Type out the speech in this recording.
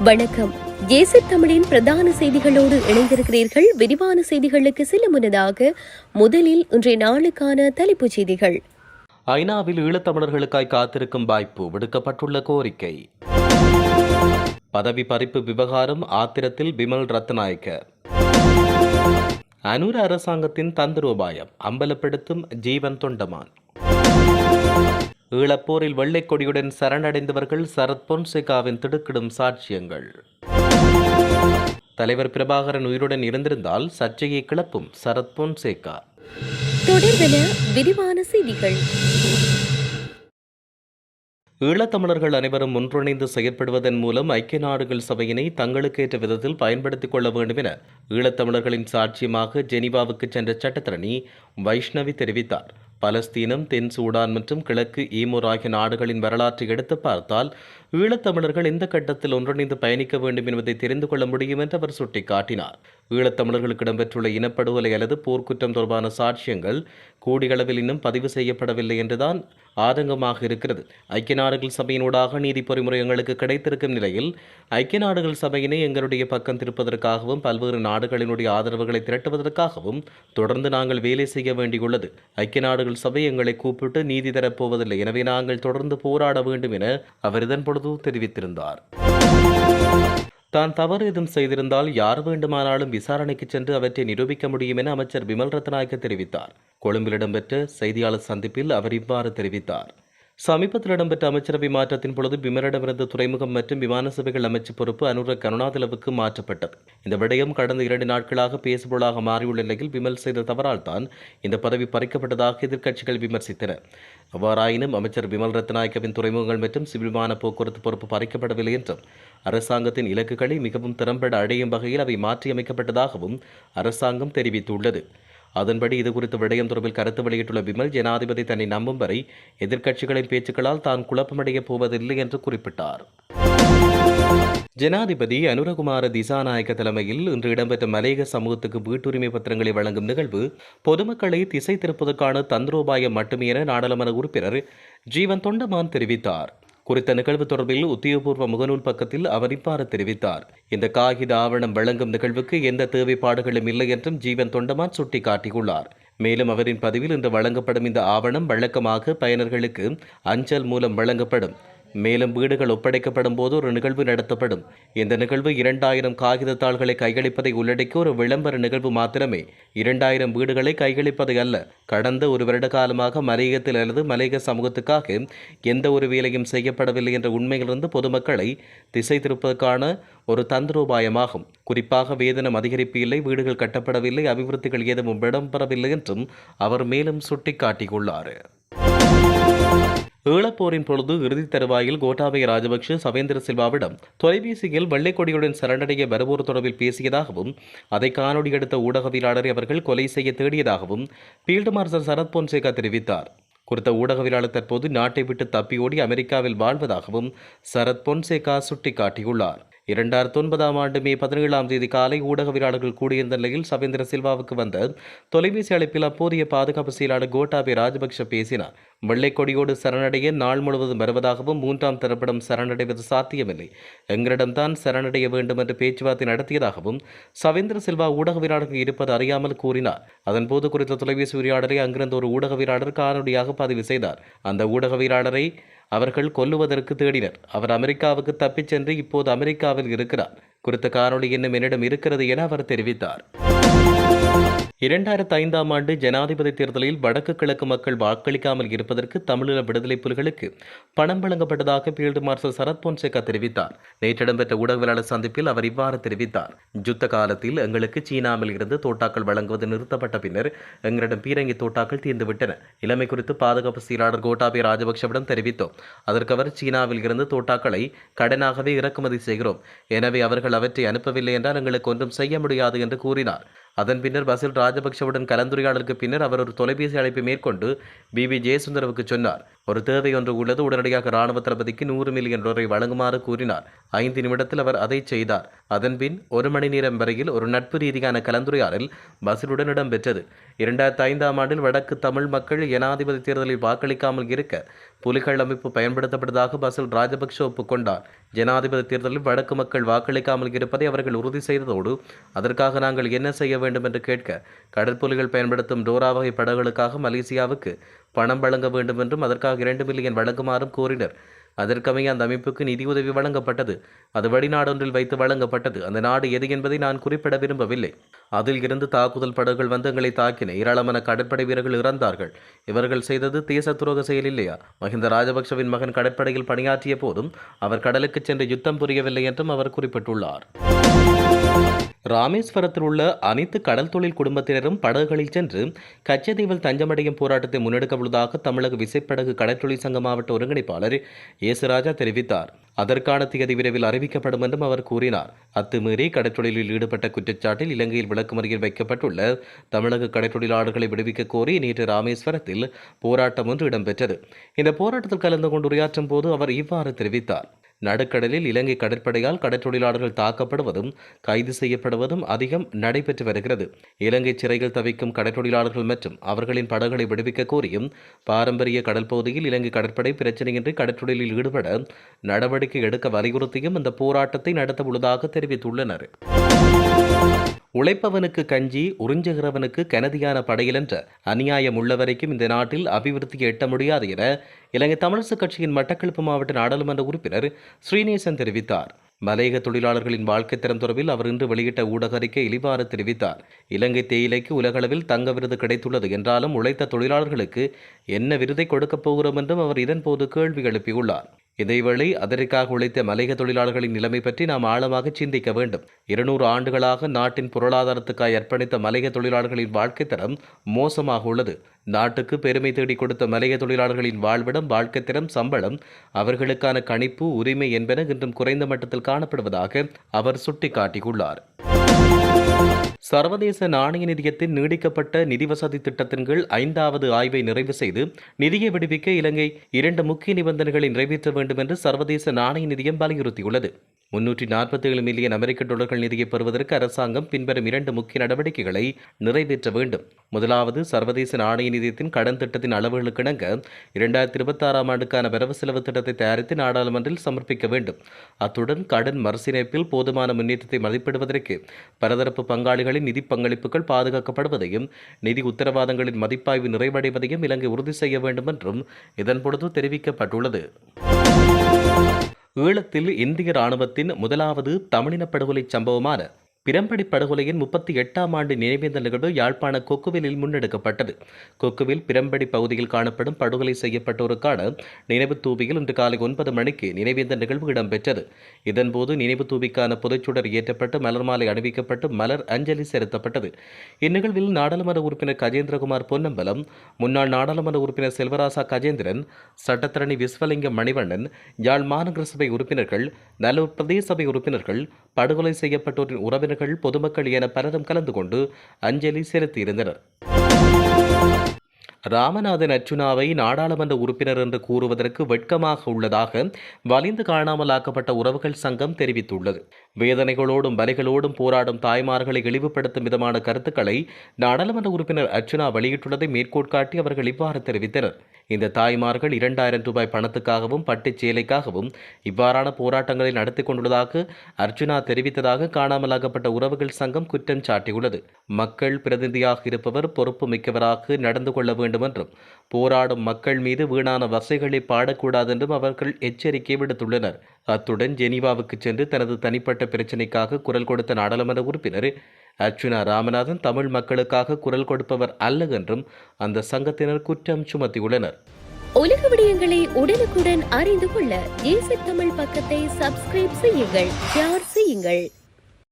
வணக்கம். ஏசி தமிழின் பிரதான செய்திகளோடு இணைந்திருக்கிறீர்கள். விரிவான செய்திகளுக்கு செல்ல முன்னதாக முதலில் இன்றைய நாளுக்கான தலைப்புச் செய்திகள். ஐநாவில் ஈழத்தமிழர்களுக்காய் காத்திருக்கும் வாய்ப்பு விடுக்கப்பட்டுள்ள கோரிக்கை. பதவி பறிப்பு விவகாரம் ஆத்திரத்தில் பிமல் ரத்நாயக்க. அனுர அரசாங்கத்தின் தந்திரோபாயம் அம்பலப்படுத்தும் ஜீவன் தொண்டமான். ஈழப்போரில் வெள்ளைக் கொடியுடன் சரணடைந்தவர்கள் சரத் பொன்சேகாவின் திடுக்கிடும் சாட்சியங்கள். தலைவர் பிரபாகரன் உயிருடன் இருந்திருந்தால் சர்ச்சையை கிளப்பும் சரத் பொன்சேகா. தொடர்பென விரிவான செய்திகள். ஈழத்தமிழர்கள் அனைவரும் ஒன்றிணைந்து செயற்படுவதன் மூலம் ஐக்கிய நாடுகள் சபையினை தங்களுக்கேற்ற விதத்தில் பயன்படுத்திக் கொள்ள வேண்டும் என ஈழத்தமிழர்களின் சாட்சியமாக ஜெனீவாவுக்கு சென்ற சட்டத்தரணி வைஷ்ணவி தெரிவித்தார். பலஸ்தீனம் தென் சூடான் மற்றும் கிழக்கு ஈமோர் ஆகிய நாடுகளின் வரலாற்றை எடுத்து பார்த்தால் ஈழத்தமிழர்கள் எந்த கட்டத்தில் ஒன்றிணைந்து பயணிக்க வேண்டும் என்பதை தெரிந்து கொள்ள முடியும் என்று அவர் சுட்டிக்காட்டினார். ஈழத்தமிழர்களுக்கு இடம்பெற்றுள்ள இனப்படுகொலை அல்லது போர்க்குற்றம் தொடர்பான சாட்சியங்கள் கூடியளவில் இன்னும் பதிவு செய்யப்படவில்லை என்றுதான் ஆதங்கமாக இருக்கிறது. ஐக்கிய நாடுகள் சபையினூடாக நீதி பொறிமுறை எங்களுக்கு கிடைத்திருக்கும் நிலையில் ஐக்கிய நாடுகள் சபையினை எங்களுடைய பக்கம் திருப்பதற்காகவும் பல்வேறு நாடுகளினுடைய ஆதரவுகளை திரட்டுவதற்காகவும் தொடர்ந்து நாங்கள் வேலை செய்ய வேண்டியுள்ளது. ஐக்கிய நாடுகள் சபை எங்களை கூப்பிட்டு நீதி தரப்போவதில்லை. எனவே நாங்கள் தொடர்ந்து போராட வேண்டும் என அவர் இதன் பொழுது தெரிவித்திருந்தார். தான் தவறு எதுவும் செய்திருந்தால் யார் வேண்டுமானாலும் விசாரணைக்கு சென்று அவற்றை நிரூபிக்க முடியும் என அமைச்சர் விமல் ரத்நாயக்க தெரிவித்தார். கொழும்பில் இடம்பெற்ற செய்தியாளர் சந்திப்பில் அவர் இவ்வாறு தெரிவித்தார். சமீபத்தில் இடம்பெற்ற அமைச்சரவை மாற்றத்தின் பொழுது விமரிடமிருந்து துறைமுகம் மற்றும் விமான சேவைகள் அமைச்சு பொறுப்பு அனுர கருணாதலவுக்கு மாற்றப்பட்டது. இந்த விடயம் கடந்த இரண்டு நாட்களாக பேசுபொருளாக மாறியுள்ள நிலையில் விமல் செய்த தவறால் தான் இந்த பதவி பறிக்கப்பட்டதாக எதிர்க்கட்சிகள் விமர்சித்தன. அவ்வாறாயினும் அமைச்சர் விமல் ரத்நாயக்கவின் துறைமுகங்கள் மற்றும் சிவில் விமான போக்குவரத்து பொறுப்பு பறிக்கப்படவில்லை என்றும் அரசாங்கத்தின் இலக்குகளை மிகவும் திறம்பட அடையும் வகையில் அவை மாற்றியமைக்கப்பட்டதாகவும் அரசாங்கம் தெரிவித்துள்ளது. அதன்படி இதுகுறித்து விடயம் தொடர்பில் கருத்து வெளியிட்டுள்ள விமல் ஜனாதிபதி தன்னை நம்பும் வரை எதிர்க்கட்சிகளின் பேச்சுக்களால் தான் குழப்பமடையப் போவதில்லை என்று குறிப்பிட்டார். ஜனாதிபதி அனுரகுமார திசாநாயக்க தலைமையில் இன்று இடம்பெற்ற மலையக சமூகத்துக்கு வீட்டுரிமை பத்திரங்களை வழங்கும் நிகழ்வு பொதுமக்களை திசை திருப்பதற்கான தந்திரோபாயம் மட்டுமே என நாடாளுமன்ற உறுப்பினர் ஜீவன் தொண்டமான் தெரிவித்தார். குறித்த நிகழ்வு தொடர்பில் உத்தியோகபூர்வ முகநூல் பக்கத்தில் அவர் இவ்வாறு தெரிவித்தார். இந்த காகித ஆவணம் வழங்கும் நிகழ்வுக்கு எந்த தேவைப்பாடுகளும் இல்லை என்றும் ஜீவன் தொண்டமான் சுட்டிக்காட்டியுள்ளார். மேலும் அவரின் பதிவில் இன்று வழங்கப்படும் இந்த ஆவணம் வழக்கமாக பயனர்களுக்கு அஞ்சல் மூலம் வழங்கப்படும். மேலும் வீடுகள் ஒப்படைக்கப்படும் போது ஒரு நிகழ்வு நடத்தப்படும். இந்த நிகழ்வு இரண்டாயிரம் காகித தாள்களை கையளிப்பதை உள்ளடக்கிய ஒரு விளம்பர நிகழ்வு மாத்திரமே. இரண்டாயிரம் வீடுகளை கையளிப்பதை அல்ல. கடந்த ஒரு வருட காலமாக மலையகத்தில் அல்லது மலையக சமூகத்துக்காக எந்த ஒரு வேலையும் செய்யப்படவில்லை என்ற உண்மையிலிருந்து பொதுமக்களை திசை திருப்பதற்கான ஒரு தந்திரோபாயமாகும். குறிப்பாக வேதனம் அதிகரிப்பு இல்லை வீடுகள் கட்டப்படவில்லை அபிவிருத்திகள் ஏதும் இடம்பெறவில்லை என்றும் அவர் மேலும் சுட்டிக்காட்டியுள்ளார். ஈழப்போரின் பொழுது இறுதித் தருவாயில் கோட்டாபய ராஜபக்ஷ சவேந்திர சில்வாவிடம் தொலைபேசியில் வெள்ளைக்கொடியுடன் சரணடைய வருவோர் தொடர்பில் பேசியதாகவும் அதை காணொலி எடுத்த ஊடகவியலாளரை அவர்கள் கொலை செய்ய தேடியதாகவும் ஃபீல்டு மார்ஷல் சரத் பொன்சேகா தெரிவித்தார். குறித்த ஊடகவியலாளர் தற்போது நாட்டை விட்டு தப்பியோடி அமெரிக்காவில் வாழ்வதாகவும் சரத் பொன்சேகா சுட்டிக்காட்டியுள்ளார். இரண்டாயிரத்தி ஒன்பதாம் ஆண்டு மே பதினேழாம் தேதி காலை ஊடகவியலாளர்கள் கூடியிருந்த நிலையில் சவேந்திர சில்வாவுக்கு வந்த தொலைபேசி அழைப்பில் அப்போதைய பாதுகாப்பு செயலாளர் கோட்டாபே ராஜபக்ஷ பேசினார். வெள்ளைக்கொடியோடு சரணடைய நாள் முழுவதும் வருவதாகவும் மூன்றாம் தரப்பிடம் சரணடைவது சாத்தியமில்லை. எங்களிடம்தான் சரணடைய வேண்டும் என்று பேச்சுவார்த்தை நடத்தியதாகவும் சவேந்திர சில்வா ஊடகவியலாளர்கள் இருப்பது அறியாமல் கூறினார். அதன்போது குறித்த தொலைபேசி உரையாடலை அங்கிருந்த ஒரு ஊடகவியலாளர் காணொலியாக பதிவு செய்தார். அந்த ஊடகவியலாளரை அவர்கள் கொல்லுவதற்கு தேடினர். அவர் அமெரிக்காவுக்கு தப்பிச் சென்று இப்போது அமெரிக்காவில் இருக்கிறார். குறித்த காணொளி இன்னும் என்னிடம் இருக்கிறது என அவர் தெரிவித்தார். இரண்டாயிரத்து ஐந்தாம் ஆண்டு ஜனாதிபதி தேர்தலில் வடக்கு கிழக்கு மக்கள் வாக்களிக்காமல் இருப்பதற்கு தமிழீழ விடுதலை புலிகளுக்கு பணம் வழங்கப்பட்டதாக பீல்டு மார்ஷல் சரத் பொன்சேகா தெரிவித்தார். நேற்று இடம்பெற்ற ஊடகவியலாளர் சந்திப்பில் அவர் இவ்வாறு தெரிவித்தார். யுத்த காலத்தில் எங்களுக்கு சீனாவில் இருந்து தோட்டாக்கள் வழங்குவது நிறுத்தப்பட்ட பின்னர் எங்களிடம் பீரங்கி தோட்டாக்கள் தீர்ந்துவிட்டன. நிலைமை குறித்து பாதுகாப்பு செயலாளர் கோட்டாபய ராஜபக்சவிடம் தெரிவித்தோம். அதற்கு அவர் சீனாவில் இருந்து தோட்டாக்களை கடனாகவே இறக்குமதி செய்கிறோம். எனவே அவர்கள் அவற்றை அனுப்பவில்லை என்றால் எங்களுக்கு ஒன்றும் செய்ய முடியாது என்று கூறினார். அதன் பின்னர் பசில் ராஜபக்சவுடன் கலந்துரையாடலுக்கு பின்னர் அவர் ஒரு தொலைபேசி அழைப்பை மேற்கொண்டு பிபி ஜெயசுந்தரவுக்கு சொன்னார். ஒரு தேவை ஒன்று உள்ளது உடனடியாக ராணுவ தளபதிக்கு நூறு மில்லியன் டாலரை வழங்குமாறு கூறினார். ஐந்து நிமிடத்தில் அவர் அதை செய்தார். அதன்பின் ஒரு மணி நேரம் வரையில் ஒரு நட்பு ரீதியான கலந்துரையாடல் பசிலுடன் இடம்பெற்றது. இரண்டாயிரத்தி ஐந்தாம் ஆண்டில் வடக்கு தமிழ் மக்கள் ஜனாதிபதி தேர்தலில் வாக்களிக்காமல் இருக்க புலிகள் அமைப்பு பயன்படுத்தப்பட்டதாக பசில் ராஜபக்ஷ ஒப்புக்கொண்டார் ஜனாதிபதி தேர்தலில் வடக்கு மக்கள் வாக்களிக்காமல் இருப்பதை அவர்கள் உறுதி செய்ததோடு அதற்காக நாங்கள் என்ன செய்ய வேண்டும் என்று கேட்க கடற்புலிகள் பயன்படுத்தும் டோரா வகை படகுகளுக்காக மலேசியாவுக்கு பணம் வழங்க வேண்டும் என்றும் அதற்காக இரண்டு மில்லியன் வழங்குமாறும் கோரினர். அதற்கமைய அந்த அமைப்புக்கு நிதியுதவி வழங்கப்பட்டது. அது வெளிநாடொன்றில் வைத்து வழங்கப்பட்டது. அந்த நாடு எது என்பதை நான் குறிப்பிட விரும்பவில்லை. அதில் இருந்து தாக்குதல் படகுகள் வந்து எங்களை தாக்கின ஏராளமான கடற்படை வீரர்கள் இறந்தார்கள். இவர்கள் செய்தது தேச துரோக செயல் இல்லையா? மஹிந்த ராஜபக்சவின் மகன் கடற்படையில் பணியாற்றிய போதும் அவர் கடலுக்கு சென்று யுத்தம் புரியவில்லை என்றும் அவர் குறிப்பிட்டுள்ளார். ராமேஸ்வரத்தில் உள்ள அனைத்து கடல் தொழில் குடும்பத்தினரும் படகுகளில் சென்று கச்சதீவில் தஞ்சமடையும் போராட்டத்தை முன்னெடுக்க உள்ளதாக தமிழக விசைப்படகு கடற்தொழில் சங்க மாவட்ட ஒருங்கிணைப்பாளர் இயேசுராஜா தெரிவித்தார். அதற்கான திகதி விரைவில் அறிவிக்கப்படும் என்றும் அவர் கூறினார். அத்துமீறி கடற்தொழிலில் ஈடுபட்ட குற்றச்சாட்டில் இலங்கையில் விளக்குமறியில் வைக்கப்பட்டுள்ள தமிழக கடற்தொழிலாளர்களை விடுவிக்க கோரி நேற்று ராமேஸ்வரத்தில் போராட்டம் ஒன்று இடம்பெற்றது. இந்த போராட்டத்தில் கலந்து கொண்டு உரையாற்றும் போது அவர் இவ்வாறு தெரிவித்தார். நடுக்கடலில் இலங்கை கடற்படையால் கடற்தொழிலாளர்கள் தாக்கப்படுவதும் கைது செய்யப்படுவதும் அதிகம் நடைபெற்று வருகிறது. இலங்கை சிறையில் தவிக்கும் கடற்தொழிலாளர்கள் மற்றும் அவர்களின் படகுகளை விடுவிக்க கோரியும் பாரம்பரிய கடல் பகுதியில் இலங்கை கடற்படை பிரச்சனையின்றி கடற்தொழிலில் ஈடுபட நடவடிக்கை எடுக்க வலியுறுத்தியும் இந்த போராட்டத்தை நடத்த உள்ளதாக தெரிவித்துள்ளனர். உழைப்பவனுக்கு கஞ்சி உறிஞ்சுகிறவனுக்கு கனதியான படையில் என்ற அநியாயம் உள்ளவரைக்கும் இந்த நாட்டில் அபிவிருத்தியை எட்ட முடியாது என இலங்கை தமிழரசுக் கட்சியின் மட்டக்களப்பு மாவட்ட நாடாளுமன்ற உறுப்பினர் ஸ்ரீநேசன் தெரிவித்தார். மலையக தொழிலாளர்களின் வாழ்க்கை தரம் தொடர்பில் அவர் இன்று வெளியிட்ட ஊடக அறிக்கை இழிவாறு தெரிவித்தார். இலங்கை தேயிலைக்கு உலகளவில் தங்க விருது கிடைத்துள்ளது என்றாலும் உழைத்த தொழிலாளர்களுக்கு என்ன விருதை கொடுக்கப் போகிறோம் என்றும் அவர் இதன்போது கேள்வி எழுப்பியுள்ளார். இதேவேளை அதற்காக உழைத்த மலையக தொழிலாளர்களின் நிலைமை பற்றி நாம் ஆழமாக சிந்திக்க வேண்டும். இருநூறு ஆண்டுகளாக நாட்டின் பொருளாதாரத்துக்காய் அர்ப்பணித்த மலையக தொழிலாளர்களின் வாழ்க்கை தரம் மோசமாக உள்ளது. நாட்டுக்கு பெருமை தேடி கொடுத்த மலைய தொழிலாளர்களின் வாழ்விடம் வாழ்க்கை திறம் சம்பளம் அவர்களுக்கான கணிப்பு உரிமை என்பன இன்றும் குறைந்த மட்டத்தில் காணப்படுவதாக அவர் சுட்டிக்காட்டியுள்ளார். சர்வதேச நாணய நிதியத்தின் நீடிக்கப்பட்ட நிதி வசதி திட்டத்தின் கீழ் ஐந்தாவது ஆய்வை நிறைவு செய்து நிதியை விடுவிக்க இலங்கை இரண்டு முக்கிய நிபந்தனைகளை நிறைவேற்ற வேண்டும் என்று சர்வதேச நாணய நிதியம் வலியுறுத்தியுள்ளது. முன்னூற்றி நாற்பத்தி ஏழு மில்லியன் அமெரிக்க டாலர்கள் நிதியை பெறுவதற்கு அரசாங்கம் பின்வரும் இரண்டு முக்கிய நடவடிக்கைகளை நிறைவேற்ற வேண்டும். முதலாவது சர்வதேச நாணய நிதியத்தின் கடன் திட்டத்தின் அளவுகளுக்கிணங்க இரண்டாயிரத்தி இருபத்தாறாம் ஆண்டுக்கான வரவு செலவு திட்டத்தை தயாரித்து நாடாளுமன்றில் சமர்ப்பிக்க வேண்டும். அத்துடன் கடன் மறுசீரமைப்பில் போதுமான முன்னேற்றத்தை மதிப்பிடுவதற்கு பலதரப்பு பங்காளிகளின் நிதி பங்களிப்புகள் பாதுகாக்கப்படுவதையும் நிதி உத்தரவாதங்களின் மதிப்பாய்வு நிறைவடைவதையும் இலங்கை உறுதி செய்ய வேண்டும் என்றும் இதன்பொழுது தெரிவிக்கப்பட்டுள்ளது. ஈழத்தில் இந்திய ராணுவத்தின் முதலாவது தமிழின படுகொலை சம்பவமான பிரம்படி படுகொலையின் முப்பத்தி எட்டாம் ஆண்டு நினைவேந்த நிகழ்வு யாழ்ப்பாண கொக்குவிலில் முன்னெடுக்கப்பட்டது. கொக்குவில் பிரம்படி பகுதியில் காணப்படும் படுகொலை செய்யப்பட்டோருக்கான நினைவு தூவியில் இன்று காலை ஒன்பது மணிக்கு நினைவேந்த நிகழ்வு இடம்பெற்றது. இதன்போது நினைவு தூவிக்கான புதைச்சுடர் ஏற்றப்பட்டு மலர் மாலை அணிவிக்கப்பட்டு மலர் அஞ்சலி செலுத்தப்பட்டது. இந்நிகழ்வில் நாடாளுமன்ற உறுப்பினர் கஜேந்திரகுமார் பொன்னம்பலம் முன்னாள் நாடாளுமன்ற உறுப்பினர் செல்வராசா கஜேந்திரன் சட்டத்தரணி விஸ்வலிங்கம் மணிவண்ணன் யாழ் மாநகர சபை உறுப்பினர்கள் நல்லூர் பிரதேச சபை உறுப்பினர்கள் படுகொலை செய்யப்பட்டோரின் உறவினர் உறவினர்கள் பொதுமக்கள் என பலரும் கலந்து கொண்டு அஞ்சலி செலுத்தியிருந்தனர். ராமநாதன் அர்ச்சுனாவை நாடாளுமன்ற உறுப்பினர் என்று கூறுவதற்கு வெட்கமாக உள்ளதாக வலிந்து காணாமலாக்கப்பட்ட உறவுகள் சங்கம் தெரிவித்துள்ளது. வேதனைகளோடும் வலிகளோடும் போராடும் தாய்மார்களை இழிவுபடுத்தும் விதமான கருத்துக்களை நாடாளுமன்ற உறுப்பினர் அர்ச்சனா வெளியிட்டுள்ளதை மேற்கோட்காட்டி அவர்கள் இவ்வாறு தெரிவித்தனர். இந்த தாய்மார்கள் இரண்டாயிரம் ரூபாய் பணத்துக்காகவும் பட்டுச் சேலைக்காகவும் இவ்வாறான போராட்டங்களை நடத்தி கொண்டுள்ளதாக அர்ஜுனா தெரிவித்ததாக காணாமலாக்கப்பட்ட உறவுகள் சங்கம் குற்றம் சாட்டியுள்ளது. மக்கள் பிரதிநிதியாக இருப்பவர் பொறுப்பு மிக்கவராக நடந்து கொள்ள வேண்டும் என்றும் போராடும் மக்கள் மீது வீணான வசைகளை பாடக்கூடாது என்றும் அவர்கள் எச்சரிக்கை விடுத்துள்ளனர். அத்துடன் ஜெனீவாவுக்கு சென்று தனது தனிப்பட்ட பிரச்சினைக்காக குரல் கொடுத்த நாடாளுமன்ற உறுப்பினர் அர்ச்சுனா ராமநாதன் தமிழ் மக்களுக்காக குரல் கொடுப்பவர் அல்ல என்றும் அந்த சங்கத்தினர் குற்றம் சுமத்தியுள்ளனர். உலக விடயங்களை உடனுக்குடன் அறிந்து கொள்ள தமிழ் பக்கத்தை சப்ஸ்கிரைப் செய்யுங்கள் ஷேர் செய்யுங்கள்.